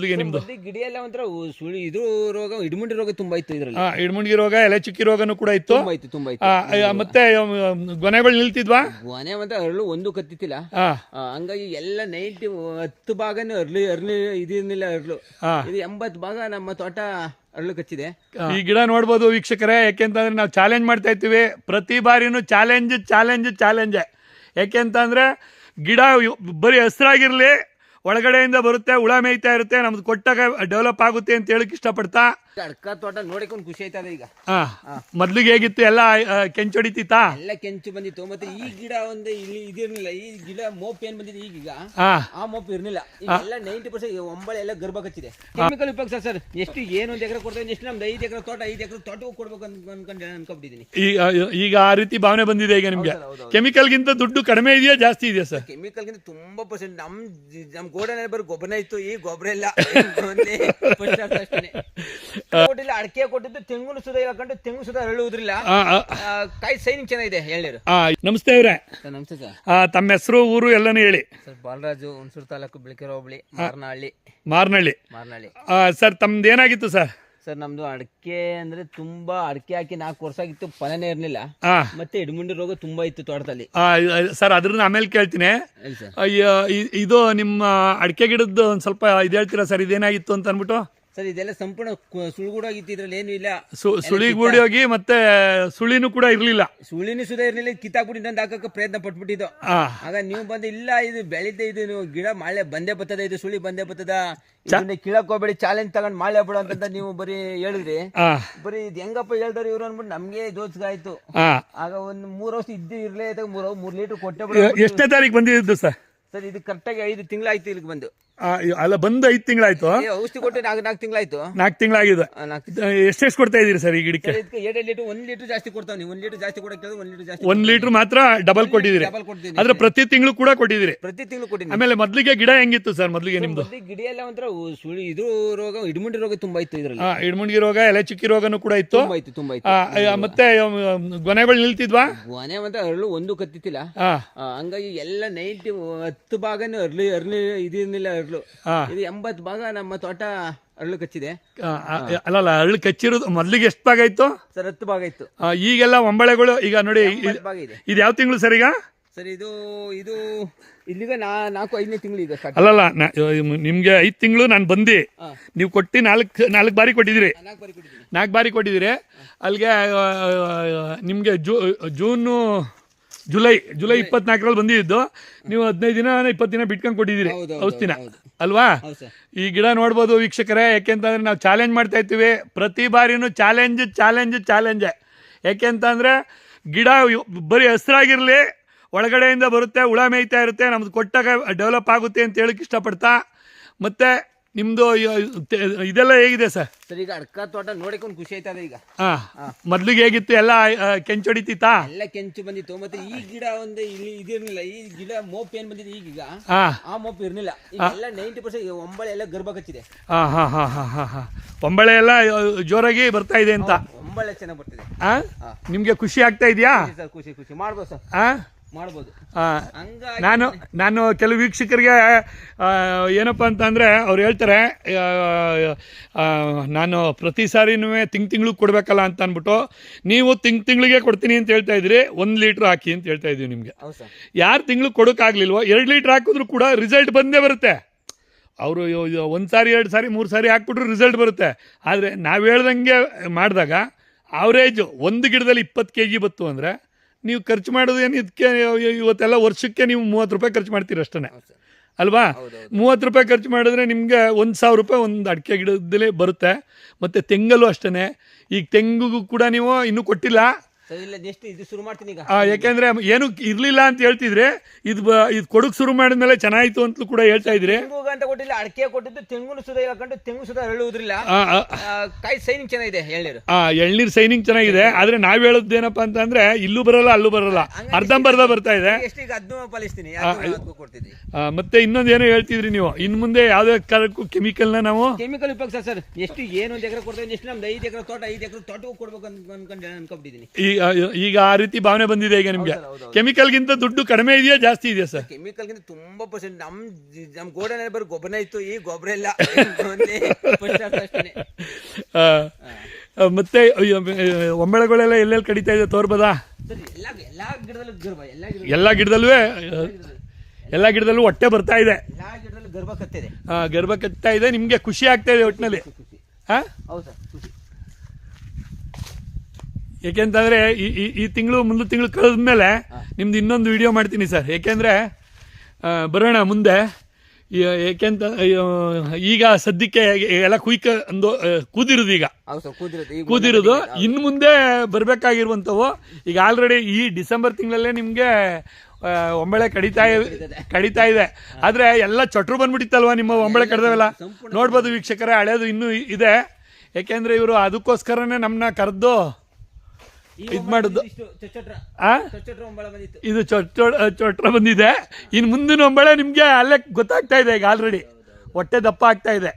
ನಿಮ್ದು? ಒಂಥರ ಸುಳಿ ಇದು ರೋಗ ಇಡ್ಮುಂಡಿ ರೋಗ ತುಂಬಾ ಇತ್ತು ಇದ್ರಲ್ಲಿ. ಆ, ಇಡ್ಮುಂಡಿಗೆ ರೋಗ ಎಲೆ ಚುಕ್ಕಿ ರೋಗನು ಕೂಡ ಇತ್ತು. ತುಂಬಾ ಇತ್ತು ತುಂಬಾ ಇತ್ತು. ಮತ್ತೆ ಗೊನೆಗಳು ನಿಲ್ತಿದ್ವಾ? ಗೊನೆ ಮತ್ತೆ ಅರಳು ಒಂದು ಕತ್ತಿತ್ತಿಲ್ಲ. ಹಂಗಾಗಿ ಎಲ್ಲ ನೈಂಟಿ ಹತ್ತು ಭಾಗನೂ ಅರ್ಲಿ ಅರ್ಲಿ ಇದಿರ್ಲಿಲ್ಲ ಅರಳು. ಇದು ಎಂಬತ್ತು ಭಾಗ ನಮ್ಮ ತೋಟ ಅರಳು ಕಚ್ಚಿದೆ. ಈ ಗಿಡ ನೋಡ್ಬೋದು ವೀಕ್ಷಕರೇ ಯಾಕೆಂತಂದ್ರೆ ನಾವು ಚಾಲೆಂಜ್ ಮಾಡ್ತಾ ಇರ್ತೀವಿ. ಪ್ರತಿ ಬಾರಿನೂ ಚಾಲೆಂಜ್ ಚಾಲೆಂಜ್ ಚಾಲೆಂಜ್ ಯಾಕೆಂತಂದ್ರೆ ಗಿಡ ಬರೀ ಹಸ್ರಾಗಿರ್ಲಿ ಒಳಗಡೆಯಿಂದ ಬರುತ್ತೆ ಹುಳ ಮೇಯ್ತಾ ಇರುತ್ತೆ ನಮ್ದು ಕೊಟ್ಟಾಗ ಡೆವಲಪ್ ಆಗುತ್ತೆ ಅಂತ ಹೇಳಕ್ ಇಷ್ಟಪಡ್ತಾ ಅಡ್ಕ ತೋಟ ನೋಡಿಕೊಂಡು ಖುಷಿ ಆಯ್ತದ ಈಗ. ಮೊದ್ಲಿಗೆ ಹೇಗಿತ್ತು ಎಲ್ಲ ಕೆಂಚೊಡಿತಿತ್ತಾ ಎಲ್ಲ ಕೆಂಚು ಬಂದಿತ್ತು. ಮತ್ತೆ ಈ ಗಿಡ ಒಂದು ಇಲ್ಲಿ ಇದಿರ್ಲಿಲ್ಲ ಈ ಗಿಡ ಮೋಪ್ ಏನ್ ಬಂದಿದೆ ಈಗೀಗ ಹಾ. ಆ ಮೋಪ್ ಇರ್ಲಿಲ್ಲ. ಎಲ್ಲ ನೈಂಟಿ ಪರ್ಸೆಂಟ್ ಒಂಬಳೆ ಎಲ್ಲ ಗರ್ಭ ಕಚ್ಚಿದೆ. ಕೆಮಿಕಲ್ ಉಪಯೋಗ ಸರ್ ಎಷ್ಟು ಏನು ಒಂದು ಎಕರೆ ಕೊಡ್ತೇವೆ ಎಷ್ಟು ನಮ್ದು ಐದು ಎಕರೆ ತೋಟ ಐದು ಎಕರೆ ತೋಟಕ್ಕೂ ಕೊಡ್ಬೇಕು ಅನ್ಕೊಂಡು ಅನ್ಕೊಂಡಿದ್ದೀನಿ ಈಗ ಈಗ ಆ ರೀತಿ ಭಾವನೆ ಬಂದಿದೆ ಈಗ ನಿಮ್ಗೆ. ಕೆಮಿಕಲ್ ಗಿಂತ ದುಡ್ಡು ಕಡಿಮೆ ಇದೆಯಾ ಜಾಸ್ತಿ ಇದೆಯಾ ಸರ್? ಕೆಮಿಕಲ್ ಗಿಂತ ತುಂಬಾ ಪರ್ಸೆಂಟ್ ನಮ್ ನಮ್ ಗೋಡನಲ್ಲಿ ಬರೋ ಗೊಬ್ಬರ ಇತ್ತು ಈ ಗೊಬ್ಬರ ಇಲ್ಲ. ಒಂದೇ. ಕೊಟ್ಟಿಲ್ಲ ಅಡಕೆ ಕೊಟ್ಟಿದ್ದು ತೆಂಗು ಸುದ ಹಾಕೊಂಡು ತೆಂಗು ಸುದ ಹರಳುವುದ್ರಿಲ್ಲ ಆ, ಆ, ಆ, ಕಾಯಿ ಸೈನಿಂಗ್ ಚೆನ್ನಾಗಿದೆ ಹೇಳಿರು ಆ, ನಮಸ್ತೆ ಇವ್ರೆ ಸರ್ ನಮಸ್ತೆ ಸರ್. ತಮ್ಮ ಹೆಸರು ಊರು ಎಲ್ಲನೂ ಹೇಳಿ. ಸರ್ ಬಾಲರಾಜು ಹುಣಸೂರು ತಾಲೂಕು ಬಿಳಿಕೆರೆ ಹೋಬಳಿ ಮಾರ್ನಹಳ್ಳಿ. ಮಾರ್ನಹಳ್ಳಿ. ಮಾರ್ನಹಳ್ಳಿ. ಆ, ಸರ್ ತಮ್ದು ಏನಾಗಿತ್ತು ಸರ್? ಸರ್ ನಮ್ದು ಅಡಕೆ ಅಂದ್ರೆ ತುಂಬಾ ಅಡಕೆ ಹಾಕಿ ನಾಲ್ಕು ವರ್ಷ ಆಗಿತ್ತು ಫಲನೇ ಇರ್ಲಿಲ್ಲ. ಮತ್ತೆ ಇಡಮುಂಡಿ ರೋಗ ತುಂಬಾ ಇತ್ತು ತೋಟದಲ್ಲಿ. ಆ, ಸರ್ ಅದ್ರನ್ನ ಆಮೇಲೆ ಕೇಳ್ತೀನಿ. ಇದು ನಿಮ್ಮ ಅಡಿಕೆ ಗಿಡದ್ದು ಒಂದ್ ಸ್ವಲ್ಪ ಇದು ಹೇಳ್ತೀರಾ ಸರ್? ಇದೇನಾಗಿತ್ತು ಅಂತ ಅಂದ್ಬಿಟ್ಟು. ಸರ್ ಇದೆಲ್ಲ ಸಂಪೂರ್ಣ ಸುಳ್ಗುಡಾಗಿತ್ತು ಇದ್ರಲ್ಲಿ ಏನು ಇಲ್ಲ. ಸುಳಿಗೂಡಿ ಹೋಗಿ ಮತ್ತೆ ಸುಳಿನೂ ಕೂಡ ಇರಲಿಲ್ಲ. ಸುಳಿನೂ ಸುದ ಇರ್ಲಿಲ್ಲ ಕಿತ್ತಾಕ್ಬಿಟ್ಟು ಇನ್ನೊಂದು ಹಾಕಕ್ಕೆ ಪ್ರಯತ್ನ ಪಟ್ಬಿಟ್ಟಿದ್ದು. ಆಗ ನೀವು ಬಂದು ಇಲ್ಲ ಇದು ಬೆಳೀತಾ ಇದು ನೀವು ಗಿಡ ಮಳೆ ಬಂದೇ ಬತ್ತದ ಇದು ಸುಳಿ ಬಂದೇ ಬರ್ತದ ಇದನ್ನ ಕೀಳಕ್ ಹೋಗ್ಬೇಡಿ ಚಾಲೆಂಜ್ ತಗೊಂಡ್ ಮಾಳೆ ಬಿಡು ಅಂತ ನೀವು ಬರೀ ಹೇಳಿದ್ರಿ. ಬರೀ ಇದು ಹೆಂಗಪ್ಪ ಹೇಳ್ದವ್ರು ಇವ್ರು ಅನ್ಬಿಟ್ಟು ನಮ್ಗೆ ಜೋತ್ಸ್ಗ ಆಯ್ತು ಆಗ ಒಂದ್ ಮೂರ್ ವರ್ಷ ಇದ್ದು ಇರ್ಲೇ ಮೂರ್ ಮೂರ್ ಲೀಟರ್ ಕೊಟ್ಟೆ ಬಿಡು ಎಷ್ಟನೇ ತಾರೀಕು ಬಂದಿದ್ದು ಸರ್? ಸರ್ ಇದು ಕರೆಕ್ಟಾಗಿ ಐದು ತಿಂಗಳಾಯ್ತು ಇಲ್ಲಿಗೆ ಬಂದು. ಅಲ್ಲ ಬಂದು ಐದು ತಿಂಗಳಾಯ್ತು. ಏ, ಔಷಧಿ ಕೊಟ್ಟು ನಾಲ್ಕು ನಾಲ್ಕು ತಿಂಗಳಾಯ್ತು? ನಾಲ್ಕು ತಿಂಗಳಾಗಿದೆ. ನಾಲ್ಕು ಎಷ್ಟೆಷ್ಟು ಕೊಡ್ತಾ ಇದೀರಿ ಸರ್ ಈ ಗಿಡಕ್ಕೆ? ಇದಕ್ಕೆ ಎರಡು ಲೀಟರ್ ಒಂದ್ ಲೀಟರ್ ಜಾಸ್ತಿ ಕೊಡ್ತಾವ್ ನೀವು ಒಂದ್ ಲೀಟರ್ ಜಾಸ್ತಿ ಕೊಡಕ್ಕೆ ಒಂದ್ ಲೀಟರ್ ಜಾಸ್ತಿ ಒಂದ್ ಲೀಟರ್ ಮಾತ್ರ ಡಬಲ್ ಕೊಟ್ಟಿದ್ದೀರಿ. ಡಬಲ್ ಕೊಡ್ತೀನಿ. ಆದ್ರೆ ಪ್ರತಿ ತಿಂಗಳು ಕೂಡ ಕೊಟ್ಟಿದ್ದೀರಿ. ಪ್ರತಿ ತಿಂಗಳು ಕೊಟ್ಟಿನಿ ಆಮೇಲೆ ಮೊದ್ಲಿಗೆ ಗಿಡ ಹೆಂಗಿತ್ತು ಸರ್ ಮೊದ್ಲಿಗೆ ನಿಮ್ದು? ಗಿಡ ಎಲ್ಲ ಒಂಥರ ಉ- ಸುಳಿ ಇದು ರೋಗ ಇಡ್ಮುಂಡಿ ರೋಗ ತುಂಬಾ ಇತ್ತು ಇದ್ರಲ್ಲಿ. ಆ, ಇಡ್ಮುಂಡಿಗೆ ರೋಗ ಎಲೆ ಚುಕ್ಕಿ ರೋಗನೂ ಕೂಡ ಇತ್ತು. ತುಂಬಾ ಇತ್ತು ತುಂಬಾ ಇತ್ತು. ಆ, ಆ, ಮತ್ತೆ ಗೊನೆಗಳು ನಿಲ್ತಿದ್ವಾ? ಗೊನೆ ಅಂತ ಅರಳು ಒಂದು ಕತ್ತಿತ್ತಿಲ್ಲ. ಆ, ಹಂಗಾಗಿ ಎಲ್ಲ ನೈಂಟಿ ಹತ್ತು ಭಾಗನೂ ಅರ್ಲಿ ಅರ್ಲಿ ಇದಿರ್ಲಿಲ್ಲ ಅರ್ಲು ಆ. ಇದು ಎಂಬತ್ತು ಭಾಗ ನಮ್ಮ ತೋಟ ಅರಳು ಕಚ್ಚಿದೆ. ಅಲ್ಲಲ್ಲ ಅರಳು ಕಚ್ಚಿರೋದು ಮೊದ್ಲಿಗೆ ಎಷ್ಟು ಭಾಗ ಇತ್ತು? ಸರ್ ಹತ್ತು ಭಾಗ ಇತ್ತು. ಆ, ಈಗೆಲ್ಲ ಒಂಬಳೆಗಳು ಈಗ ನೋಡಿ ಭಾಗ ಇದೆ. ಇದು ಯಾವ ತಿಂಗಳು ಸರ್ ಈಗ? ಸರ್ ಇದು ಇದು ಇಲ್ಲಿಗ ನಾ ನಾಲ್ಕು ಐದನೇ ತಿಂಗಳು ಈಗ ಸ್ಟಾರ್ಟ್ ಅಲ್ಲಲ್ಲ ನಾ- ನಿಮ್ಗೆ ಐದು ತಿಂಗಳು ನಾನು ಬಂದಿ. ಹಾ. ನೀವು ಕೊಟ್ಟು ನಾಲ್ಕು ನಾಲ್ಕು ಬಾರಿ ಕೊಟ್ಟಿದ್ದೀರಿ. ನಾಲ್ಕು ಬಾರಿ ಕೊಟ್ಟಿದ್ದೀನಿ ನಾಲ್ಕು ಬಾರಿ ಕೊಟ್ಟಿದ್ದೀರಿ. ಅಲ್ಲಿಗೆ ನಿಮಗೆ ಜೂ ಜೂನು ಜುಲೈ ಜುಲೈ ಇಪ್ಪತ್ನಾಲ್ಕರಲ್ಲಿ ಬಂದಿದ್ದು. ನೀವು ಹದಿನೈದು ದಿನ ಇಪ್ಪತ್ತು ದಿನ ಬಿಟ್ಕೊಂಡು ಕೊಟ್ಟಿದ್ದೀರಿ. ಔಷಧಿನ. ಅಲ್ವಾ? ಈ ಗಿಡ ನೋಡ್ಬೋದು ವೀಕ್ಷಕರೇ. ಯಾಕೆಂತಂದ್ರೆ ನಾವು ಚಾಲೆಂಜ್ ಮಾಡ್ತಾ ಇರ್ತೀವಿ. ಪ್ರತಿ ಬಾರಿನೂ ಚಾಲೆಂಜ್ ಚಾಲೆಂಜ್ ಚಾಲೆಂಜ್ ಯಾಕೆಂತಂದ್ರೆ ಗಿಡ ಬರೀ ಹಸಿರಾಗಿರಲಿ ಒಳಗಡೆಯಿಂದ ಬರುತ್ತೆ ಹುಳ ಮೇಯ್ತಾ ಇರುತ್ತೆ ನಮ್ದು ಕೊಟ್ಟಾಗ ಡೆವಲಪ್ ಆಗುತ್ತೆ ಅಂತ ಹೇಳಕ್ಕೆ ಇಷ್ಟಪಡ್ತಾ. ಮತ್ತೆ ನಿಮ್ಮದು ಇದೆಲ್ಲ ಹೇಗಿದೆ ಸರ್? ಸರ್ ಈಗ ಅಡ್ಕ ತೋಟ ನೋಡಿಕೊಂಡು ಖುಷಿ ಆಯ್ತದ ಈಗ. ಹಾಂ ಮೊದ್ಲಿಗೆ ಹೇಗಿತ್ತು? ಎಲ್ಲ ಕೆಂಚು ಕೆಂಚೊಡಿತಿತ್ತಾ? ಎಲ್ಲ ಕೆಂಚು ಬಂದಿತ್ತು. ಮತ್ತೆ ಈ ಗಿಡ ಒಂದು ಇಲ್ಲಿ ಇದಿರ್ಲಿಲ್ಲ. ಈ ಗಿಡ ಮೋಪ್ ಏನ್ ಬಂದಿದೆ ಈಗೀಗ? ಆ ಮೋಪ್ ಇರ್ಲಿಲ್ಲ. ಎಲ್ಲ ನೈಂಟಿ ಪರ್ಸೆಂಟ್ ಒಂಬಳೆ ಎಲ್ಲ ಗರ್ಭ ಕಚ್ಚಿದೆ. ಹಾಂ ಹಾಂ ಹಾಂ ಹಾಂ ಹಾಂ ಹಾಂ. ಒಂಬಳೆ ಎಲ್ಲ ಜೋರಾಗಿ ಬರ್ತಾ ಇದೆ ಅಂತ? ಒಂಬಳೆ ಚೆನ್ನಾಗಿ ಬರ್ತಿದೆ. ಹಾಂ? ನಿಮಗೆ ಖುಷಿ ಆಗ್ತಾ ಇದೆಯಾ? ಸರ್ ಖುಷಿ ಖುಷಿ. ಮಾಡ್ಬೋದು ಸರ್. ಹಾಂ? ಮಾಡ್ಬೋದು. ನಾನು ನಾನು ಕೆಲವು ವೀಕ್ಷಕರಿಗೆ ಏನಪ್ಪಾ ಅಂತಂದರೆ ಅವ್ರು ಹೇಳ್ತಾರೆ ನಾನು ಪ್ರತಿ ಸಾರಿನೂ ತಿಂಗ್ ತಿಂಗಳು ಕೊಡಬೇಕಲ್ಲ ಅಂತ ಅಂದ್ಬಿಟ್ಟು ನೀವು ತಿಂಗ್ ತಿಂಗಳಿಗೆ ಕೊಡ್ತೀನಿ ಅಂತ ಹೇಳ್ತಾ ಇದ್ದೀರಿ ಒಂದು ಲೀಟ್ರ್ ಹಾಕಿ ಅಂತ ಹೇಳ್ತಾ ಇದ್ದೀವಿ ನಿಮಗೆ. ಯಾರು ತಿಂಗಳು ಕೊಡೋಕ್ಕಾಗಲಿಲ್ವೋ ಎರಡು ಲೀಟ್ರ್ ಹಾಕಿದ್ರು ಕೂಡ ರಿಸಲ್ಟ್ ಬಂದೇ ಬರುತ್ತೆ. ಅವರು ಒಂದು ಸಾರಿ ಎರಡು ಸಾರಿ ಮೂರು ಸಾರಿ ಹಾಕ್ಬಿಟ್ರು ರಿಸಲ್ಟ್ ಬರುತ್ತೆ. ಆದರೆ ನಾವು ಹೇಳ್ದಂಗೆ ಮಾಡಿದಾಗ ಆವ್ರೇಜು ಒಂದು ಗಿಡದಲ್ಲಿ ಇಪ್ಪತ್ತು ಕೆ ಜಿ ಬತ್ತು ಅಂದರೆ ನೀವು ಖರ್ಚು ಮಾಡೋದು ಏನು ಇದಕ್ಕೆ ಇವತ್ತೆಲ್ಲ ವರ್ಷಕ್ಕೆ ನೀವು ಮೂವತ್ತು ರೂಪಾಯಿ ಖರ್ಚು ಮಾಡ್ತೀರಿ ಅಷ್ಟೇ ಅಲ್ವಾ? ಮೂವತ್ತು ರೂಪಾಯಿ ಖರ್ಚು ಮಾಡಿದ್ರೆ ನಿಮಗೆ ಒಂದು ಸಾವಿರ ರೂಪಾಯಿ ಒಂದು ಅಡಿಕೆ ಗಿಡದಲ್ಲೇ ಬರುತ್ತೆ. ಮತ್ತು ತೆಂಗಲ್ಲೂ ಅಷ್ಟೇ ಈಗ ತೆಂಗಿಗೂ ಕೂಡ ನೀವು ಇನ್ನೂ ಕೊಟ್ಟಿಲ್ಲ. ಇದು ಶುರು ಮಾಡ್ತೀನಿ ಈಗ. ಯಾಕೆಂದ್ರೆ ಏನು ಇರ್ಲಿಲ್ಲ ಅಂತ ಹೇಳ್ತಿದ್ರೆ ಇದು ಇದು ಕೊಡಕ್ ಶುರು ಮಾಡಿದ್ಮೇಲೆ ಚೆನ್ನಾಯ್ತು ಅಂತಲೂ ಕೂಡ ಹೇಳ್ತಾ ಇದ್ರೆ. ತೆಂಗು ಅಂತ ಕೊಟ್ಟಿಲ್ಲ ಅಡಕೆ ಕೊಟ್ಟಿದ್ದು ತೆಂಗುನು ಸುದ ಹಾಕೊಂಡು ತೆಂಗು ಸುದ ಹೇಳುವುದಿಲ್ಲ ಕಾಯಿ ಸೈನಿಂಗ್ ಚೆನ್ನಾಗಿದೆ ಎಳ್ನೀರು. ಆ ಎಳ್ನೀರ್ ಸೈನಿಂಗ್ ಚೆನ್ನಾಗಿದೆ ಆದ್ರೆ ನಾವ್ ಹೇಳೋದೇನಪ್ಪ ಅಂತಂದ್ರೆ ಇಲ್ಲೂ ಬರಲ್ಲ ಅಲ್ಲೂ ಬರಲ್ಲ. ಅರ್ಧಂಬರ್ಧ ಬರ್ತಾ ಇದೆ. ಈಗ ಅದನ್ನು ಪಾಲಿಸ್ತೀನಿ ಮತ್ತೆ ಇನ್ನೊಂದು ಏನೋ ಹೇಳ್ತಿದ್ರಿ ನೀವು? ಇನ್ ಮುಂದೆ ಯಾವ್ದೇ ಕಾಲಕ್ಕೂ ನ ನಾವು ಕೆಮಿಕಲ್ ಉಪಯೋಗ ಸರ್ ಸರ್ ಎಷ್ಟು ಏನು ಒಂದು ಎಕರೆ ಕೊಡ್ತೇವೆ ಎಷ್ಟು ನಮ್ದು ಐದು ಎಕರೆ ತೋಟ ಐದು ಎಕರೆ ತೋಟಕ್ಕೂ ಕೊಡ್ಬೇಕು ಅನ್ಕೊಂಡು ಅನ್ಕೊಂಡಿದ್ದೀನಿ ಈಗ ಈಗ ಆ ರೀತಿ ಭಾವನೆ ಬಂದಿದೆ ಈಗ ನಿಮಗೆ. ಕೆಮಿಕಲ್. ಕೆಮಿಕಲ್ಗಿಂತ ದುಡ್ಡು ಕಡಿಮೆ ಇದೆಯಾ ಜಾಸ್ತಿ ಇದೆಯಾ ಸರ್? ಕೆಮಿಕಲ್ಗಿಂತ ತುಂಬಾ ಪರ್ಸೆಂಟ್ ನಮ್ ನಮ್ ಗೋಡನೆ ಬರೋ ಗೊಬ್ಬರ ಇತ್ತು ಈ ಗೊಬ್ಬರ ಇಲ್ಲ. ಮತ್ತೆ ಒಂಬಳೆಗಳೆಲ್ಲ ಎಲ್ಲೆಲ್ಲಿ ಕಡಿತಾ ಇದೆ ತೋರ್ಬೋದಾ? ಎಲ್ಲಾ ಗಿಡದಲ್ಲೂ ಎಲ್ಲಾ ಗಿಡ ಎಲ್ಲ ಗಿಡದಲ್ಲೂ ಹೊಟ್ಟೆ ಬರ್ತಾ ಇದೆ. ಗರ್ಭ ಕತ್ತಿದೆ. ಕತ್ತಾ ಇದೆ ನಿಮಗೆ ಖುಷಿ ಆಗ್ತಾ ಇದೆ ಒಟ್ಟಿನಲ್ಲಿ ಹಾಂ ಸರ್ ಈ ಈ- ಈ ತಿಂಗಳು ಮುಂದೆ ತಿಂಗಳು ಕಳೆದ್ಮೇಲೆ ನಿಮ್ದು ಇನ್ನೊಂದು ವಿಡಿಯೋ ಮಾಡ್ತೀನಿ ಸರ್. ಯಾಕೆಂದ್ರೆ ಬರೋಣ ಮುಂದೆ. ಏಕೆಂತ ಈಗ ಸದ್ಯಕ್ಕೆ ಎಲ್ಲ ಕುಯ್ಕ ಒಂದು ಆ, ಕೂದಿರೋದು ಈಗ. ಕೂದಿರೋದು. ಇನ್ನು ಮುಂದೆ ಬರಬೇಕಾಗಿರುವಂಥವು. ಈಗ ಆಲ್ರೆಡಿ ಈ ಡಿಸೆಂಬರ್ ತಿಂಗಳಲ್ಲೇ ನಿಮಗೆ ಒಂಬಳೆ ಕಡಿತಾ ಕಡಿತಾ ಇದೆ. ಆದ್ರೆ ಎಲ್ಲ ಚಟ್ರು ಬಂದ್ಬಿಟ್ಟಿತ್ತಲ್ವಾ ನಿಮ್ಮ ಒಂಬಳೆ ಕಡ್ದವೆಲ್ಲ? ನೋಡ್ಬೋದು ವೀಕ್ಷಕರೇ ಹಳೇದು ಇನ್ನೂ ಇದೆ. ಯಾಕೆಂದ್ರೆ ಇವರು ಅದಕ್ಕೋಸ್ಕರನೇ ನಮ್ಮನ್ನ ಕರೆದು ಇದ್ ಮಾಡುದು. ಆ? ಇದು ಚೊಟ್ಟ ಚೊಟ್ರ ಬಂದಿದೆ. ಇನ್ನು ಮುಂದಿನ ಒಂಬಳೆ ನಿಮಗೆ ಅಲ್ಲೇ ಗೊತ್ತಾಗ್ತಾ ಇದೆ ಈಗ ಆಲ್ರೆಡಿ ಹೊಟ್ಟೆ ದಪ್ಪ ಆಗ್ತಾ ಇದೆ.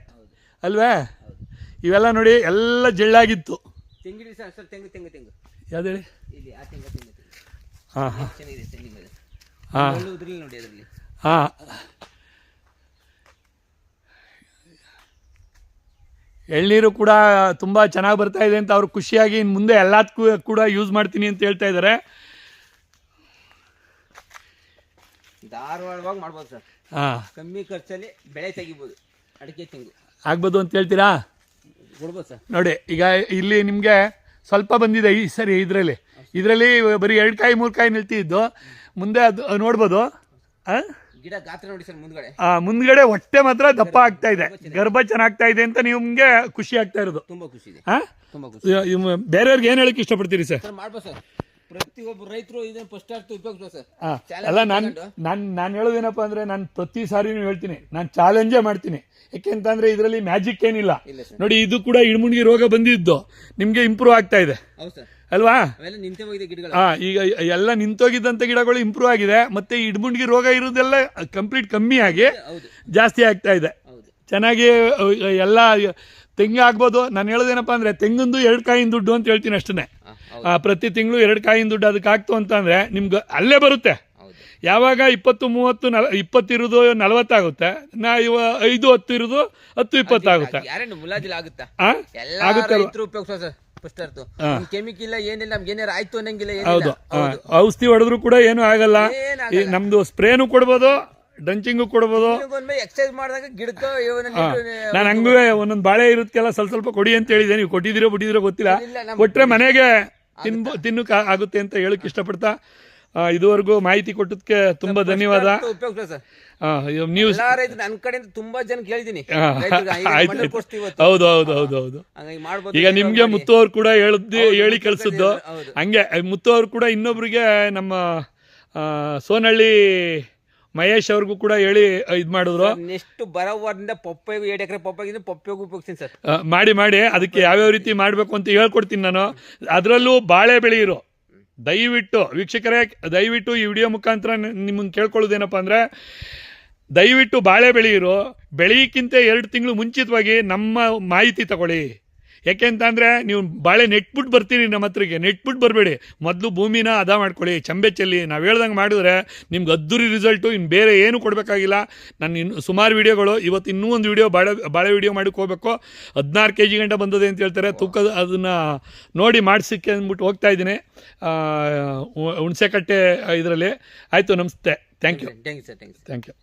ಅಲ್ವೇ? ಇವೆಲ್ಲ ನೋಡಿ ಎಲ್ಲ ಜಳ್ಳಾಗಿತ್ತು. ಯಾವ್ದು ಹೇಳಿ ಹಾಂ ಹಾಂ. ಹಾಂ ಒಳ್ಳೆ ಉದ್ರಿಲ್ಲ ನೋಡಿ ಅದರಲ್ಲಿ ಹಾಂ ಎಳ್ನೀರು ಕೂಡ ತುಂಬ ಚೆನ್ನಾಗಿ ಬರ್ತಾ ಇದೆ ಅಂತ ಅವ್ರು ಖುಷಿಯಾಗಿ ಇನ್ನು ಮುಂದೆ ಎಲ್ಲದಕ್ಕೂ ಕೂಡ ಯೂಸ್ ಮಾಡ್ತೀನಿ ಅಂತ ಹೇಳ್ತಾ ಇದ್ದಾರೆ ಧಾರವಾಡವಾಗಿ ಮಾಡ್ಬೋದು ಸರ್. ಹಾಂ. ಕಮ್ಮಿ ಖರ್ಚಲ್ಲಿ ಬೆಳೆ ತೆಗಿಬೋದು ಅಡಿಕೆ ತೆಂಗು. ಆಗ್ಬೋದು ಅಂತ ಹೇಳ್ತೀರಾ? ಕೊಡ್ಬೋದು ಸರ್. ನೋಡಿ ಈಗ ಇಲ್ಲಿ ನಿಮಗೆ ಸ್ವಲ್ಪ ಬಂದಿದೆ ಈ ಸರಿ ಇದರಲ್ಲಿ. ಇದರಲ್ಲಿ ಬರೀ ಎರಡು ಕಾಯಿ ಮೂರು ಕಾಯಿ ನಿಲ್ತಿದ್ದು. ಮುಂದೆ ಅದು ನೋಡ್ಬೋದು. ಆ? ಗಿಡ ಗಾತ್ರ ನೋಡಿ ಸರ್ ಮುಂದ್ಗಡೆ. ಆ, ಮುಂದ್ಗಡೆ ಹೊಟ್ಟೆ ಮಾತ್ರ ದಪ್ಪ ಆಗ್ತಾ ಇದೆ. ಗರ್ಭ ಚೆನ್ನಾಗ್ತಾ ಇದೆ ಅಂತ ನಿಮ್ಗೆ ಖುಷಿ ಆಗ್ತಾ ಇರೋದು. ತುಂಬಾ ಖುಷಿ ಇದೆ. ಆ? ತುಂಬಾ ಖುಷಿ. ಇವ- ಇವ- ಬೇರೆಯವ್ರಿಗೆ ಏನ್ ಹೇಳಕ್ ಇಷ್ಟಪಡ್ತೀರಿ ಸರ್? ಸರ್ ಮಾಡ್ಬೋದು ಸರ್. ಪ್ರತಿಯೊಬ್ಬ ರೈತರು ಇದನ್ನ ಫಸ್ಟ್ ಅರ್ಥ ಉಪಯೋಗಿಸ್ಬೋದು ಸರ್. ಆ, ಅಲ್ಲ ನಾನು. ನಾನು ನಾನು ಹೇಳೋದೇನಪ್ಪ ಅಂದ್ರೆ ನಾನು ಪ್ರತಿ ಸಾರಿನೂ ಹೇಳ್ತೀನಿ. ನಾನು ಚಾಲೆಂಜೇ ಮಾಡ್ತೀನಿ. ಯಾಕೆಂತಂದ್ರೆ ಇದರಲ್ಲಿ ಮ್ಯಾಜಿಕ್ ಏನಿಲ್ಲ. ಇಲ್ಲ ನೋಡಿ ಇದು ಕೂಡ ಇಡ್ಮುಂಡಿಗೆ ರೋಗ ಬಂದಿದ್ದು. ನಿಮ್ಗೆ ಇಂಪ್ರೂವ್ ಆಗ್ತಾ ಇದೆ. ಹೌದು ಸರ್. ಅಲ್ವಾ? ಹಾ ಈಗ ಎಲ್ಲ ನಿಂತೋಗಿದ್ದಂಥ ಗಿಡಗಳು ಇಂಪ್ರೂವ್ ಆಗಿದೆ. ಮತ್ತೆ ಇಡ್ಮುಂಡಿಗೆ ರೋಗ ಇರೋದೆಲ್ಲ ಕಂಪ್ಲೀಟ್ ಕಮ್ಮಿ ಆಗಿ ಜಾಸ್ತಿ ಆಗ್ತಾ ಇದೆ. ಚೆನ್ನಾಗಿ ಎಲ್ಲ ತೆಂಗು ಆಗ್ಬೋದು. ನಾನು ಹೇಳೋದೇನಪ್ಪ ಅಂದರೆ ತೆಂಗಿಂದು ಎರಡು ಕಾಯಿನ ದುಡ್ಡು ಅಂತ ಹೇಳ್ತೀನಿ ಅಷ್ಟೇ ಪ್ರತಿ ತಿಂಗಳು ಎರಡು ಕಾಯಿನ ದುಡ್ಡು ಅದಕ್ಕೆ ಆಗ್ತು ಅಂತಂದರೆ ನಿಮ್ಗೆ ಅಲ್ಲೇ ಬರುತ್ತೆ. ಯಾವಾಗ ಇಪ್ಪತ್ತು ಮೂವತ್ತು ನಲ ಇಪ್ಪತ್ತಿರೋದು ನಲವತ್ತಾಗುತ್ತೆ. ನಾ ಇವ ಐದು ಹತ್ತು ಇರೋದು ಹತ್ತು ಇಪ್ಪತ್ತಾಗುತ್ತೆ. ಆಗುತ್ತಾ? ಕೆಮಿಕಲ್ ಏನಿಲ್ಲ ನಮ್ಗೆ ಏನಾರ ಆಯ್ತು ಅನ್ನಂಗಿಲ್ಲ ಹೌದು. ಏನಿಲ್ಲ ಆ, ಔಷಧಿ ಹೊಡೆದ್ರು ಕೂಡ ಏನು ಆಗಲ್ಲ. ಈ ನಮ್ದು ಸ್ಪ್ರೇನು ಕೊಡ್ಬೋದು ಡಂಚಿಂಗು ಕೊಡ್ಬೋದು. ಒಮ್ಮೆ ಎಕ್ಸರ್ಸೈಸ್ ಮಾಡಿದಾಗ ಗಿಡಕ್ಕೆ ನಾನು ಹಂಗೂ ಒಂದೊಂದು ಬಾಳೆ ಇರುತ್ತಲ್ಲ ಸ್ವಲ್ಪ ಸ್ವಲ್ಪ ಕೊಡಿ ಅಂತ ಹೇಳಿದೆ. ನೀವು ಕೊಟ್ಟಿದ್ದೀರೋ ಬಿಟ್ಟಿದ್ದೀರೋ ಗೊತ್ತಿಲ್ಲ. ಕೊಟ್ರೆ ಮನೆಗೆ ತಿನ್ಬೋ ತಿನ್ನಕ್ಕೆ ಆಗುತ್ತೆ ಅಂತ ಹೇಳಕ್ ಇಷ್ಟಪಡ್ತಾ. ಇದುವರೆಗೂ ಮಾಹಿತಿ ಕೊಟ್ಟದಕ್ಕೆ ತುಂಬಾ ಧನ್ಯವಾದ. ಉಪಯೋಗ ಸರ್. ನೀವು ಎಲ್ಲಾ ನನ್ನ ಕಡೆಯಿಂದ ತುಂಬಾ ಜನ ಕೇಳಿದೀನಿ. ಹೌದು ಹೌದು ಹೌದು ಹೌದು. ಈಗ ನಿಮ್ಗೆ ಮುತ್ತುವರ್ ಮುತ್ತು ಅವ್ರು ಕೂಡ ಹೇಳಿದ್ದು ಹೇಳಿ ಕಳ್ಸಿದ್ದು. ಹಂಗೆ ಮುತ್ತು ಅವ್ರು ಕೂಡ ಇನ್ನೊಬ್ರಿಗೆ ನಮ್ಮ ಸೋನಳ್ಳಿ ಸೋನಹಳ್ಳಿ ಮಹೇಶ್ ಅವ್ರಿಗೂ ಕೂಡ ಹೇಳಿ ಇದು ಮಾಡಿದ್ರು. ನೆಕ್ಸ್ಟ್ ಬರೋ ಪಪ್ಪೆಗೂ ಎರಡು ಎಕರೆ ಪಪ್ಪೆಗಿಂದ ಪಪ್ಪೆಗೂ ಉಪಯೋಗಿಸ್ತೀನಿ ಸರ್. ಮಾಡಿ ಮಾಡಿ. ಅದಕ್ಕೆ ಯಾವ್ಯಾವ ರೀತಿ ಮಾಡಬೇಕು ಅಂತ ಹೇಳ್ಕೊಡ್ತೀನಿ ನಾನು. ಅದರಲ್ಲೂ ಬಾಳೆ ಬೆಳೆಯಿರು. ದಯವಿಟ್ಟು, ವೀಕ್ಷಕರೇ, ದಯವಿಟ್ಟು ಈ ವಿಡಿಯೋ ಮುಖಾಂತರ ನಿಮ್ಮನ್ನು ಕೇಳ್ಕೊಳ್ಳೋದೇನಪ್ಪ ಅಂದರೆ, ದಯವಿಟ್ಟು ಬಾಳೆ ಬೆಳೆಯಿರು. ಬೆಳೆಯಕ್ಕಿಂತ ಎರಡು ತಿಂಗಳು ಮುಂಚಿತವಾಗಿ ನಮ್ಮ ಮಾಹಿತಿ ತಗೊಳ್ಳಿ. ಯಾಕೆ ಅಂತಂದರೆ ನೀವು ಬಾಳೆ ನೆಟ್ಬಿಟ್ಟು ಬರ್ತೀರಿ ನಮ್ಮ ಹತ್ರಕ್ಕೆ ನೆಟ್ಬಿಟ್ಟು ಬರಬೇಡಿ. ಮೊದಲು ಭೂಮಿನ ಅದ ಮಾಡ್ಕೊಳ್ಳಿ. ಚಂಬೆ ಚೆಲ್ಲಿ ನಾವು ಹೇಳ್ದಂಗೆ ಮಾಡಿದ್ರೆ ನಿಮ್ಗೆ ಅದ್ದೂರಿ ರಿಸಲ್ಟು ಇನ್ನು ಬೇರೆ ಏನು ಕೊಡಬೇಕಾಗಿಲ್ಲ. ನಾನು ಇನ್ನು ಸುಮಾರು ವಿಡಿಯೋಗಳು ಇವತ್ತು ಇನ್ನೂ ಒಂದು ವಿಡಿಯೋ ಬಾಳೆ ಬಾಳೆ ವಿಡಿಯೋ ಮಾಡಕ್ಕೆ ಹೋಗ್ಬೇಕು. ಹದಿನಾರು ಕೆ ಜಿ ಗಂಟೆ ಬಂದದೆ ಅಂತ ಹೇಳ್ತಾರೆ. ತೂಕ ಅದನ್ನು ನೋಡಿ ಮಾಡಿಸಿಕ್ಕೆ ಅಂದ್ಬಿಟ್ಟು ಹೋಗ್ತಾ ಇದ್ದೀನಿ. ಹುಣಸೆಕಟ್ಟೆ ಇದರಲ್ಲಿ. ಆಯಿತು ನಮಸ್ತೆ. Thank you thank you sir thank you thank you